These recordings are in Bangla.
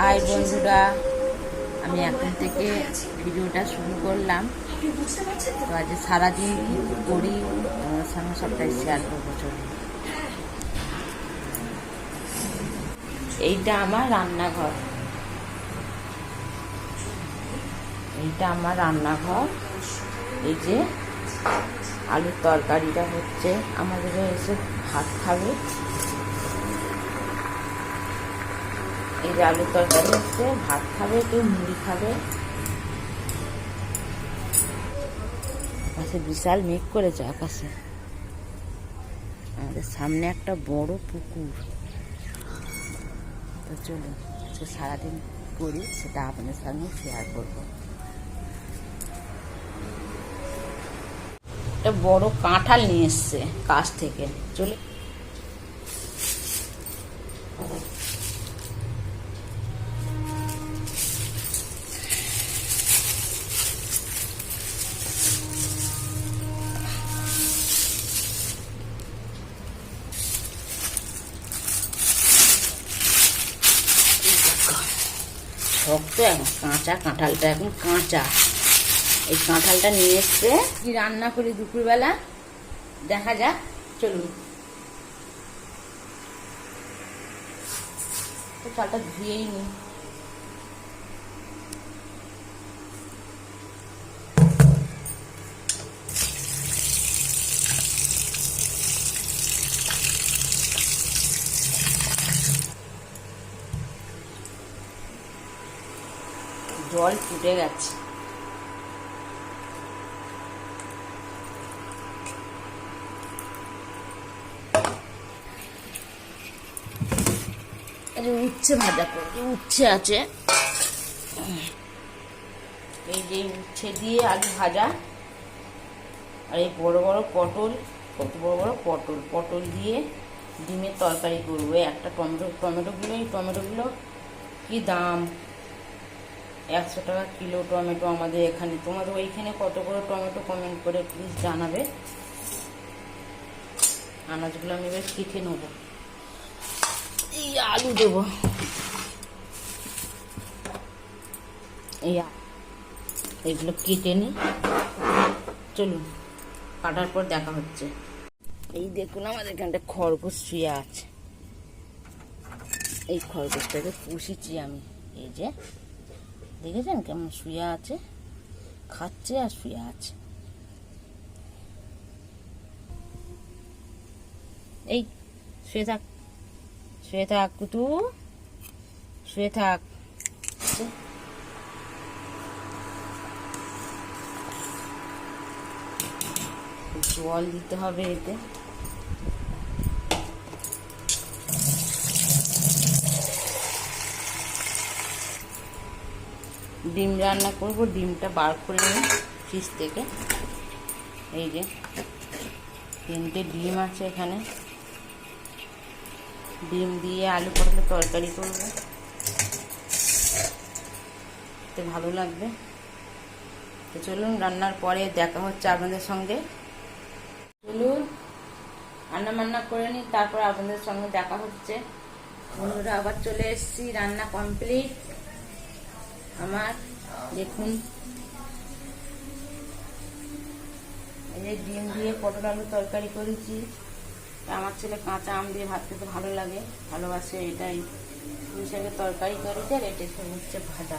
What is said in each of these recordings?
হাই বন্ধুরা, আমি এখন থেকে ভিডিওটা শুরু করলাম। তো আজ সারাদিন করি, তোমার সঙ্গে সবটাই শেয়ার করব চলুন এইটা আমার রান্নাঘর। এইটা আমার রান্নাঘর। এই যে আলুর তরকারিটা হচ্ছে, আমাদের এসে ভাত খাবে। এই যে আলুর তরকারি হচ্ছে, ভাত খাবে কেউ মুড়ি খাবে? আকাশে বিশাল মেঘ করেছে আকাশে। আমাদের সামনে একটা বড় পুকুর। তো চলুন আজকে সারাদিন করি, সেটা আপনাদের সঙ্গে শেয়ার করব। একটা বড় কাঁঠাল নিয়ে এসছে কাছ থেকে। চলে শক্ত এখন কাঁচা কাঁঠালটা, এখন কাঁচা। এই কাঁঠালটা নিয়ে এসছে। রান্না করি দুপুরবেলা। দেখা যাক, চলুন। চালটা ধুয়েই নি। জল ফুটে গেছে। উচ্ছে ভাজা করব উচ্ছে আছে। এই যে উচ্ছে দিয়ে আলু ভাজা, আর এই বড় বড় পটল, কত বড় বড় পটল পটল দিয়ে ডিমের তরকারি করব। একটা টমেটো, টমেটোগুলো, এই টমেটোগুলো কি দাম? একশো টাকা কিলো টমেটো আমাদের এখানে। তোমাদের ওইখানে কত করে টমেটো কমেন্ট করে প্লিজ জানাবে। আনাজগুলো আমি এবার কেটে নেব। এই আলু দেব। এই কেটে নি। চলুন, কাটার পর দেখা হচ্ছে। এই দেখুন আমাদের এখানটা খরগোশ শুয়ে আছে। এই খরগোশটাকে পুষেছি আমি। এই যে। দেখেছেন কেমন শুয়ে আছে? খাচ্ছে আর শুয়ে আছে। এই, শুয়ে থাক শুয়ে থাক কুতু, শুয়ে থাক। জল দিতে হবে এতে। ডিম রান্না করব, ডিমটা বার করে নিই ফ্রিজ থেকে। এই যে, তিনটে ডিম আছে এখানে। ডিম দিয়ে আলু পটলের তরকারি করব। ভালো লাগবে। তো চলুন, রান্নার পরে দেখা হচ্ছে আপনাদের সঙ্গে। চলুন, রান্না বান্না করে নিই, তারপর আপনাদের সঙ্গে দেখা হচ্ছে। বন্ধুরা, আবার চলে এসেছি, রান্না কমপ্লিট আমার, দেখুন। এই যে ডিম দিয়ে পটল আলু তরকারি করেছি। আমার ছেলে কাঁচা আম দিয়ে ভাত খেতে ভালো লাগে, ভালোবাসে এটাই। হিসেবে তরকারি করেছে আর এটা সব হচ্ছে ভাজা।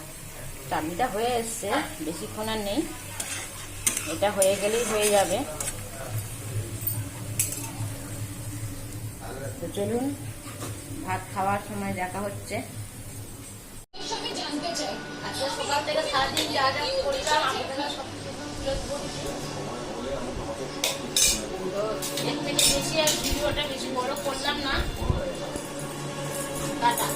চাটনিটা হয়ে এসছে, বেশিক্ষণ আর নেই। এটা হয়ে গেলেই হয়ে যাবে। তো চলুন, ভাত খাওয়ার সময় দেখা হচ্ছে। আজকে সকাল থেকে সারাদিন যা যা করলাম আপনাদের সব কিছু তুলে এর থেকে বেশি আর ভিডিওটা বেশি বড় করলাম না। টাটা।